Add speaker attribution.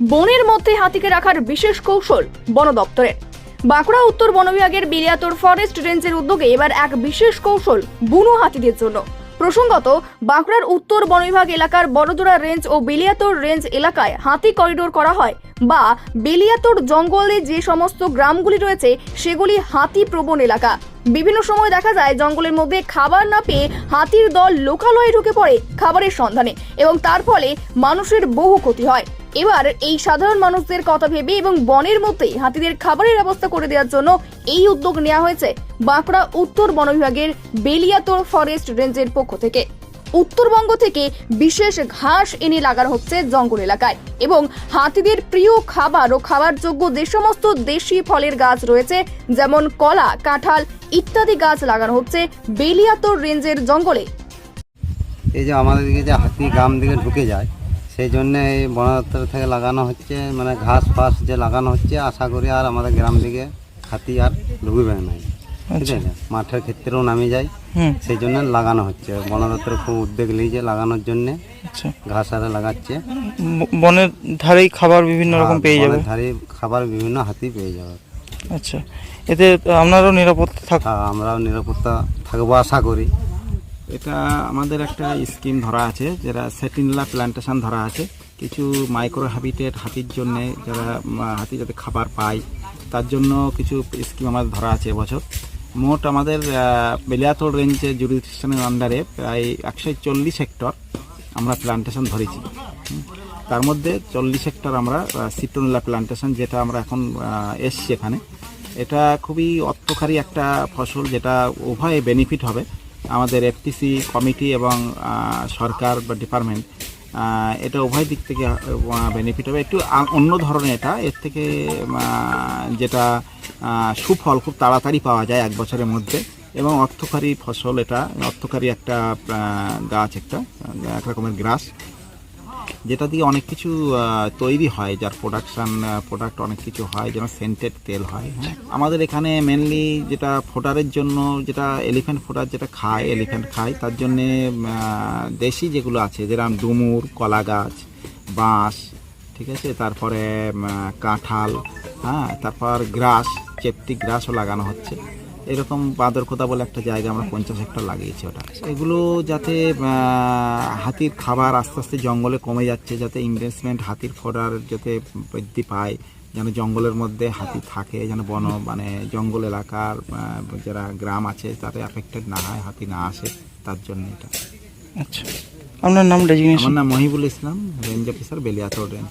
Speaker 1: বনের মধ্যে হাতিকে রাখার বিশেষ কৌশল বন দপ্তরের। বাঁকুড়া, উত্তর বন বিভাগের বিলিয়াতর ফরেস্ট রেঞ্জের উদ্যোগে এবার এক বিশেষ কৌশল বুনো হাতিদের জন্য। প্রসঙ্গত, বাঁকুড়ার উত্তর বন বিভাগ এলাকার বড়দোড়া রেঞ্জ ও বেলিয়াতর রেঞ্জ এলাকায় হাতি করিডোর করা হয় বা বেলিয়াতর জঙ্গলে যে সমস্ত গ্রামগুলি রয়েছে সেগুলি হাতি প্রবণ এলাকা। বিভিন্ন সময় দেখা যায় জঙ্গলের মধ্যে খাবার না পেয়ে হাতির দল লোকালয়ে ঢুকে পড়ে খাবারের সন্ধানে এবং তার ফলে মানুষের বহু ক্ষতি হয়। এবার এই সাধারণ মানুষদের কথা ভেবে এবং বনের মধ্যেই হাতিদের খাবারের ব্যবস্থা করে দেওয়ার জন্য এই উদ্যোগ নেওয়া হয়েছে বাঁকুড়া উত্তর বন বিভাগের বেলিয়াতোর ফরেস্ট রেঞ্জের পক্ষ থেকে। উত্তরবঙ্গ থেকে বিশেষ ঘাস এনে লাগানো হচ্ছে জঙ্গল এলাকায় এবং হাতিদের প্রিয় খাবার ও খাবার যোগ্য যে সমস্ত দেশি ফলের গাছ রয়েছে, যেমন কলা, কাঁঠাল ইত্যাদি গাছ লাগানো হচ্ছে বেলিয়াতোর রেঞ্জের জঙ্গলে।
Speaker 2: এই যে আমাদের দিকে যে হাতি গ্রাম দিকে ঢুকে যায় সেই জন্য এই বন দপ্তর থেকে লাগানো হচ্ছে মানে ঘাস ফাস যে লাগানো হচ্ছে আশা করি আর আমাদের গ্রাম দিকে হাতি আর ঢুকবে না। ঠিক আছে? মাঠের ক্ষেত্রেও নামে যায়।
Speaker 3: হুম।
Speaker 2: সেই জন্য লাগানো হচ্ছে। বন দপ্তর খুব উদ্যোগ নিয়েছে লাগানোর জন্যে।
Speaker 3: আচ্ছা।
Speaker 2: ঘাস আরে লাগাচ্ছে।
Speaker 3: বনের ধারেই খাবার বিভিন্ন রকম পেয়ে যাবে।
Speaker 2: ধারে খাবার বিভিন্ন হাতি পেয়ে যাবে।
Speaker 3: আচ্ছা। এতে আপনারও নিরাপত্তা থাক
Speaker 2: আমরাও নিরাপত্তা থাকব আশা করি।
Speaker 4: এটা আমাদের একটা স্কিম ধরা আছে, যেটা সেটিনলা প্ল্যান্টেশন ধরা আছে। কিছু মাইক্রো হ্যাবিটেট হাতির জন্য যারা হাতি যাতে খাবার পায়, তার জন্য কিছু স্কিম আমাদের ধরা আছে এবছর। মোট আমাদের বেলিয়াতোড় রেঞ্জের জুরিডিকশনের আন্ডারে প্রায় একশো চল্লিশ হেক্টর আমরা প্ল্যান্টেশন ধরেছি। তার মধ্যে চল্লিশ হেক্টর আমরা সিট্রোনিলা প্ল্যান্টেশন যেটা আমরা এখন এসছি এখানে। এটা খুবই অর্থকারী একটা ফসল, যেটা উভয়ে বেনিফিট হবে। আমাদের এফটিসি কমিটি এবং সরকার বা ডিপার্টমেন্ট এটা উভয় দিক থেকে বেনিফিট হবে। একটু অন্য ধরনের এটা। এর থেকে যেটা সুফল খুব তাড়াতাড়ি পাওয়া যায় এক বছরের মধ্যে। এবং অর্থকারী ফসল এটা, অর্থকারী একটা গাছ একটা এক রকমের গ্রাস। যেটা দিয়ে অনেক কিছু তৈরি হয়, যার প্রোডাকশন প্রোডাক্ট অনেক কিছু হয়, যেমন সেন্টেড তেল হয় হ্যাঁ। আমাদের এখানে মেনলি যেটা ফোটারের জন্য, যেটা এলিফ্যান্ট ফোটার যেটা খায় এলিফ্যান্ট খায়, তার জন্যে দেশি যেগুলো আছে, যেরকম ডুমুর কলা গাছ বাঁশ, ঠিক আছে? তারপরে কাঁঠাল হ্যাঁ? তারপর গ্রাস, চেপটি গ্রাসও লাগানো হচ্ছে। এরকম বাঁদরখোদা বলে একটা জায়গা আমরা পঞ্চাশ হেক্টর লাগিয়েছি ওটা। এগুলো যাতে হাতির খাবার আস্তে আস্তে জঙ্গলে কমে যাচ্ছে যাতে ইনভেস্টমেন্ট হাতির ফোডার যাতে বৃদ্ধি পায় যেন জঙ্গলের মধ্যে হাতি থাকে যেন বন মানে জঙ্গল এলাকার যারা গ্রাম আছে তাতে অ্যাফেক্টেড না হয় হাতি না আসে তার জন্য এটা।
Speaker 3: আচ্ছা। আপনার নাম
Speaker 4: আমার নাম Mohibul Islam range officer Beliatore range